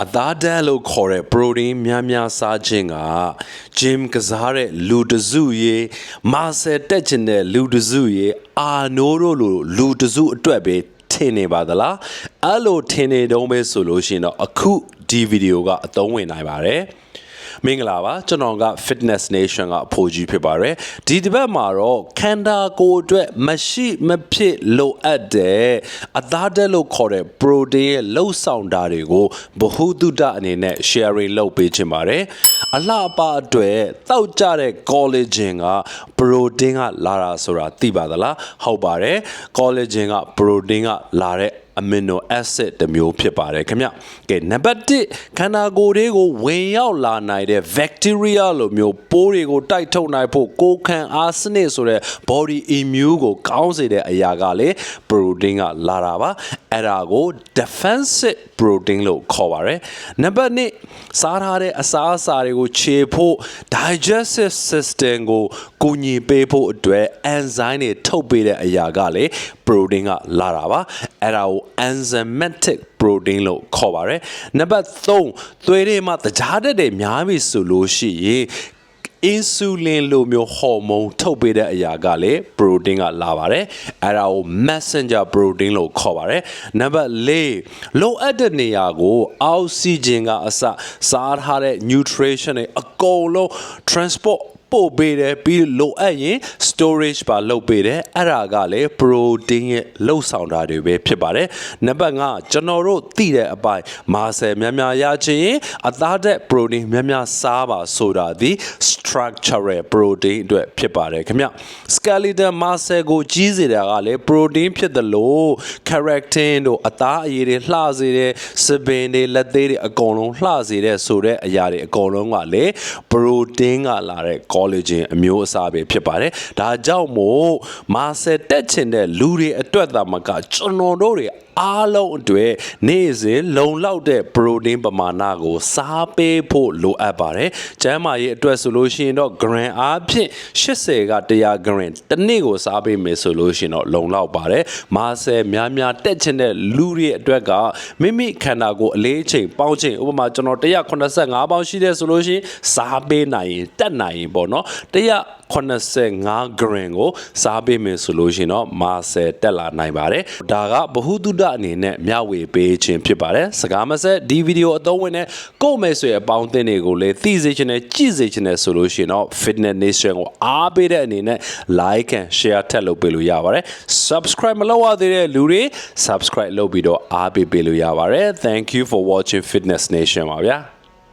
အသားတန်းလို့ခေါ်တဲ့ protein များများစားခြင်းက gym ကစားတဲ့လူတစ်စုရေ muscle တက်ချင်တဲ့လူတစ်စုရေအာနိုးတို့လိုလူတစ်စုအတွက်ပဲထင်နေပါသလားအဲ့လိုထင်နေတုံးပဲဆိုလို့ရှိရင်တော့အခုဒီဗီဒီယိုကအသုံးဝင်နိုင်ပါတယ် မင်္ဂလာပါကျွန်တော်က Fitness Nation ကအဖိုးကြီးဖြစ်ပါတယ်ဒီတစ်ပတ်မှာတော့ခန္ဓာကိုယ်အတွက်မရှိမဖြစ်လိုအပ်တဲ့အသားတက်လို့ခေါ်တဲ့ protein ရဲ့လှုပ်ဆောင်တာတွေကိုဗဟုသုတအနေနဲ့ sharing လုပ်ပေးခြင်းပါတယ်အလှအပအတွက်တောက်ကြတဲ့ collagen က protein ကလာတာဆိုတာသိပါသလားဟုတ်ပါတယ် collagen က protein ကလာတဲ့ amino acid တစ်မျိုးဖြစ်ပါတယ်ခင်ဗျ။ကဲနံပါတ်1ခန္ဓာကိုယ်လေးကိုဝင်ရောက်လာနိုင်တဲ့ bacteria လိုမျိုးပိုးတွေကိုတိုက်ထုတ်နိုင်ဖို့ကိုယ်ခံအားစနစ်ဆိုတဲ့ body immune ကိုကောင်းစေတဲ့အရာကလေ protein ကလာတာပါ။အဲ့ဒါကို defensive protein လို့ခေါ်ပါတယ်။နံပါတ်2စားထားတဲ့အစာအစာတွေကိုခြေဖို့ digestive system ကိုကူညီပေးဖို့အတွက် enzyme တွေထုတ်ပေးတဲ့အရာကလေ protein ကလာတာပါ။အဲ့ဒါကို enzymatic protein လို့ခေါ်ပါတယ်နံပါတ်3သွေးတွေမှာတကြားတက်တွေများပြီဆိုလို့ရှိရင်အင်ဆူလင်လိုမျိုးဟော်မုန်းထုတ်ပေးတဲ့အရာကလည်း protein ကလာပါတယ်အဲ့ဒါကို messenger protein လို့ခေါ်ပါတယ်နံပါတ်4လိုအပ်တဲ့နေရာကို အောက်ဆီဂျင်ကအစစားထားတဲ့ nutrition တွေအကုန်လုံး transport ပို့ပေးတယ်ပြီးလိုအပ်ရင် storage ပါလုပ်ပေးတယ်အဲ့ဒါကလည်း protein ရဲ့လှုပ်ဆောင်တာတွေပဲဖြစ်ပါတယ်နံပါတ်5ကျွန်တော်တို့သိတဲ့အပိုင်းမာဆယ်များများရချင်ရင်အသားတက် protein များများစားပါဆိုတာဒီ structural protein အတွက်ဖြစ်ပါတယ်ခင်ဗျ skeletal muscle ကိုကြီးစေတာကလည်း protein ဖြစ်တယ်လို့ keratin တို့အသားအရည်တွေလှစေတဲ့စပင်တွေလက်သေးတွေအကုန်လုံးလှစေတဲ့ဆိုတဲ့အရာတွေအကုန်လုံးကလည်း protein ကလာတဲ့ collagen အမျိုးအစားပဲဖြစ်ပါတယ်ဒါကြောင့်မို့မာဆယ်တက်ချင်တဲ့လူတွေအတွက်သာမကကျွန်တော်တို့တွေအားလုံးအတွက်နေ့စဉ်လုံလောက်တဲ့ protein ပမာဏကို စားပေးဖို့လိုအပ်ပါတယ်။ကျန်းမာရေးအတွက်ဆိုလို့ရှိရင်တော့ gram အားဖြင့်80က100 gram တစ်နေ့ကိုစားပေးမယ်ဆိုလို့ရှိရင်တော့လုံလောက်ပါတယ်။မာဆယ်များများတက်ချင်တဲ့လူတွေအတွက်ကမိမိခန္ဓာကိုယ်အလေးချိန်ပေါင်းချိန်ဥပမာကျွန်တော်185ပေါင်းရှိတဲ့ဆိုလို့ရှိရင်စားပေးနိုင်ရင်တက်နိုင်ရင်ပေါ့နော်100 85 gram ကိုစားပေးမယ်ဆိုလို့ရှိရင်တော့မာဆယ်တက်လာနိုင်ပါတယ်ဒါကဘ ഹു တုဒအနေနဲ့မျှဝေပေးခြင်းဖြစ်ပါတယ်စကားမဆက်ဒီဗီဒီယိုအသုံးဝင်တဲ့ကို့မဲဆွေအပေါင်းအသင်းတွေကိုလည်းသိစေချင်တယ်ကြည့်စေချင်တယ်ဆိုလို့ရှိရင်တော့ Fitness Nation ကိုအားပေးတဲ့အနေနဲ့ like and share ထပ်လုပ်ပေးလို့ရပါတယ် subscribe မလုပ်ရသေးတဲ့လူတွေ subscribe လုပ်ပြီးတော့အားပေးပေးလို့ရပါတယ် thank you for watching Fitness Nation ပါဗျာ